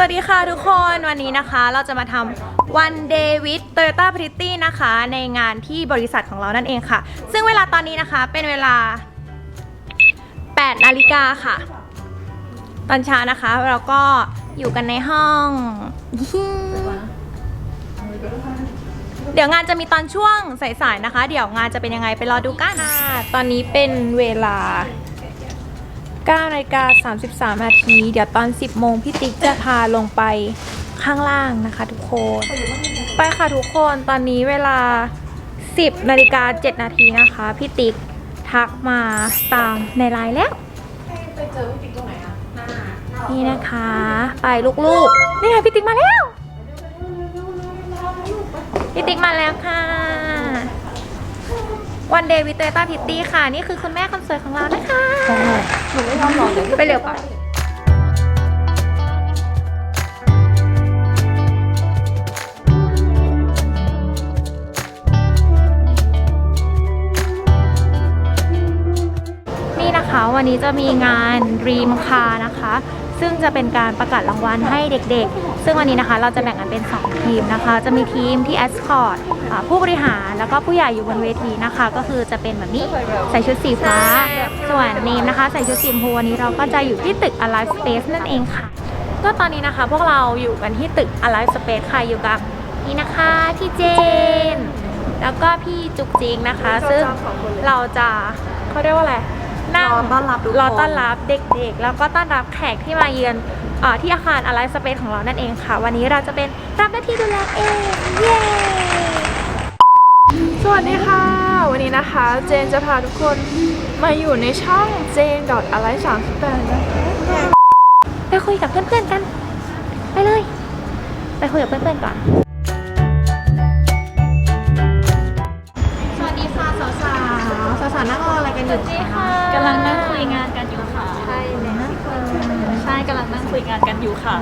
สวัสดีค่ะทุกคนวันนี้นะคะเราจะมาทำ One Day with Toyota Pretty นะคะ ในงานที่บริษัทของเรานั่นเองค่ะ ซึ่งเวลาตอนนี้นะคะเป็นเวลา 8 นาฬิกาค่ะ ตอนเช้านะคะเราก็อยู่กันในห้อง เดี๋ยวงานจะมีตอนช่วงสายๆนะคะ เดี๋ยวงานจะเป็นยังไงไปรอดูกันค่ะตอนนี้เป็นเวลา 9นาฬิกา33นาทีเดี๋ยวตอน 10 โมงพี่ติ๊กจะพาลงไปข้างล่างนะคะทุกคน ไปค่ะทุกคนตอนนี้เวลา 10นาฬิกา7นาทีนะคะพี่ติ๊กทักมาตามในไลน์แล้วไปเจอพี่ติ๊กตรงไหนอะหน้าหน้านี่นะคะ ไปลูกๆ นี่ไงพี่ติ๊กมาแล้ว พี่ติ๊กมาแล้วค่ะ วันเดย์วิเตอร์ตาพิตตี้ค่ะ นี่คือคุณแม่คนสวยของเรานะคะหนูไม่ยอมหรอกเดี๋ยวไปเร็วก่อนนี่นะคะวันนี้จะมีงาน Dream Car นะคะ ซึ่งจะเป็นการประกาศรางวัลให้เด็กๆ ซึ่งวันนี้นะคะเราจะแบ่งกันเป็น 2 ทีมนะคะ จะมีทีมที่ Escort อ่าผู้บริหารแล้วก็ผู้ใหญ่อยู่บนเวทีนะคะ ก็คือจะเป็นแบบนี้ใส่ชุดสีฟ้า ส่วนเนมนะคะ ใส่ชุดสีชมพูวันนี้เราก็จะอยู่ที่ตึก Alive Space นั่นเองค่ะ ก็ตอนนี้นะคะพวกเราอยู่กันที่ตึก Alive Space ค่ะอยู่กับนี่นะคะพี่เจน แล้วก็พี่จุกจิงนะคะ ซึ่งเราจะเขาเรียกว่าอะไร นั่งรอต้อนรับทุกคน รอต้อนรับเด็กๆ แล้วก็ต้อนรับแขกที่มาเยือนเออที่อาคาร Alive Space ของเรานั่นเองค่ะ วันนี้เราจะเป็นรับหน้าที่ดูแลเองเย้สวัสดีค่ะ วันนี้นะคะ เจนจะพาทุกคนมาอยู่ในช่องเจนดอทอะไรสามสิบแปดนะคะ ไปคุยกับเพื่อนๆกัน ไปเลย ไปคุยกับเพื่อนๆก่อน สวัสดีค่ะสาวๆสาวๆนั่งรอ อะไรกันอยู่คะกำลังนั่งคุยงานกันอยู่ค่ะ ใช่เลยนะใช่กำลังนั่งคุยงานกันอยู่ค่ะ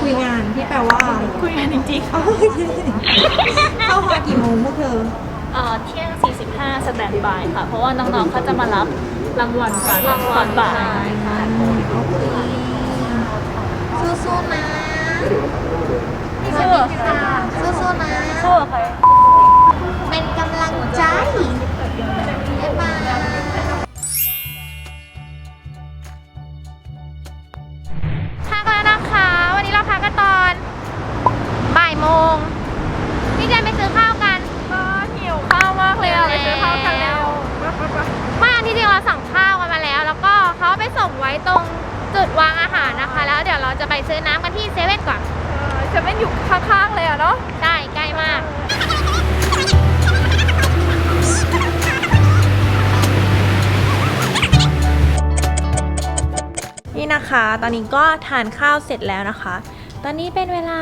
คุยงานที่แปลว่าคุยงานจริงๆค่ะเข้ามากี่โมงพวกเธอเอ่อเที่ยง 45 สแตนบายค่ะ เพราะว่าน้องๆเขาจะมารับรางวัลกันตอนบ่ายสู้ๆนะสู้สู้ๆนะสู้ใคร ว้ตรงจุดวางอาหารนะคะ แล้วเดี๋ยวเราจะไปซื้อน้ำกันที่เซเว่นก่อนจะไม่อยู่ข้างๆเลยอะเนาะใช่ใกล้มากนี่นะคะ ตอนนี้ก็ทานข้าวเสร็จแล้วนะคะ ตอนนี้เป็นเวลา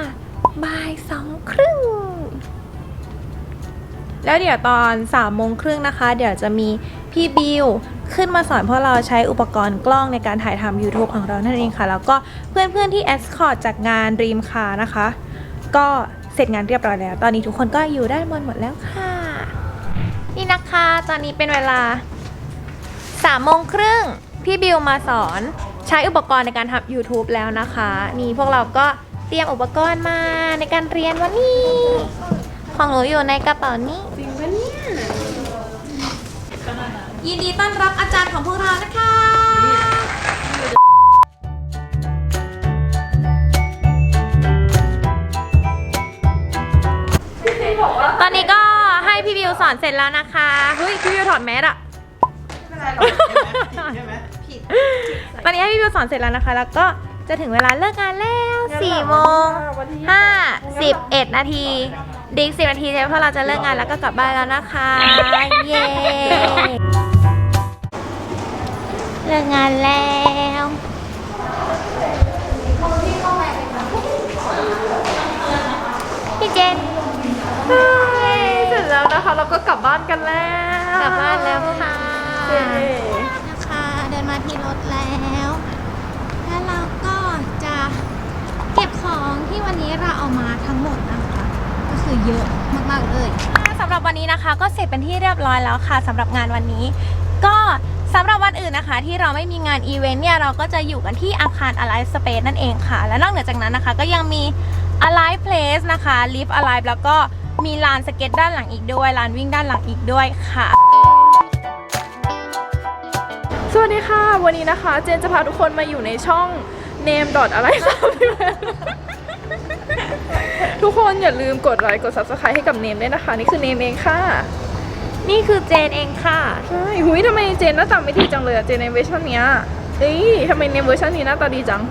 บ่ายสองครึ่ง แล้วเดี๋ยวตอน3ามโมงครึ่งนะคะ เดี๋ยวจะมีพี่บิว ขึ้นมาสอนพวกเราใช้อุปกรณ์กล้องในการถ่ายทำ YouTube ของเรานั่นเองค่ะ แล้วก็เพื่อนๆที่ Escort จากงาน Dream Car นะคะ ก็เสร็จงานเรียบร้อยแล้ว ตอนนี้ทุกคนก็อยู่ด้านบนหมดแล้วค่ะ นี่นะคะ ตอนนี้เป็นเวลา3ามโมงครึ่งพี่บิวมาสอนใช้อุปกรณ์ในการทำ YouTube แล้วนะคะ นี่พวกเราก็เตรียมอุปกรณ์มาในการเรียนวันนี้ ของหนูอยู่ในกระเป๋านี้ ยยินดีต้อนรับอาจารย์ของพวกเรานะคะ ตอนนี้ก็ให้พี่บิวสอนเสร็จแล้วนะคะเฮ้ยพี่บิวถอดแมสอะตอนนี้ให้พี่บิวสอนเสร็จแล้วนะคะ แล้วก็จะถึงเวลาเลิกงานแล้ว4โมง51นาทีดีสิบนาทีเดี๋ยวพวกเราจะเลิกงานแล้วก็กลับบ้านแล้วนะคะ เย้ เลิกงานแล้วพี่เจนเฮ้ยเสร็จแล้วนะคะ เราก็กลับบ้านกันแล้วกลับบ้านแล้วค่ะเย้นะคะเดินมาที่รถแล้ว แล้วเราก็จะเก็บของที่วันนี้เราเอามาทั้งหมดนะคะ ก็คือเยอะมากๆเลยสำหรับวันนี้นะคะ ก็เสร็จเป็นที่เรียบร้อยแล้วค่ะสำหรับงานวันนี้ ก็ สำหรับวันอื่นนะคะ ที่เราไม่มีงานอีเวนต์เนี่ยเราก็จะอยู่กันที่อาคาร Alive Space นั่นเองค่ะ และนอกเหนือจากนั้นนะคะ ก็ยังมี Alive Place นะคะ Live Alive แล้วก็มีลานสเก็ตด้านหลังอีกด้วยลานวิ่งด้านหลังอีกด้วยค่ะ สวัสดีค่ะ วันนี้นะคะ เจนจะพาทุกคนมาอยู่ในช่อง name อะไรสามสิบแปดทุกคนอย่าลืมกดไลค์กด subscribe ให้กับเนมด้วยนะคะ นี่คือเนมเองค่ะ นี่คือเจนเองค่ะ ใช่หุยทำไมเจนหน้าตาไม่ดีจังเลยอะเจนในเวอร์ชันเนี้ยเอ้ยทำไมในเวอร์ชันนี้หน้าตาดีจัง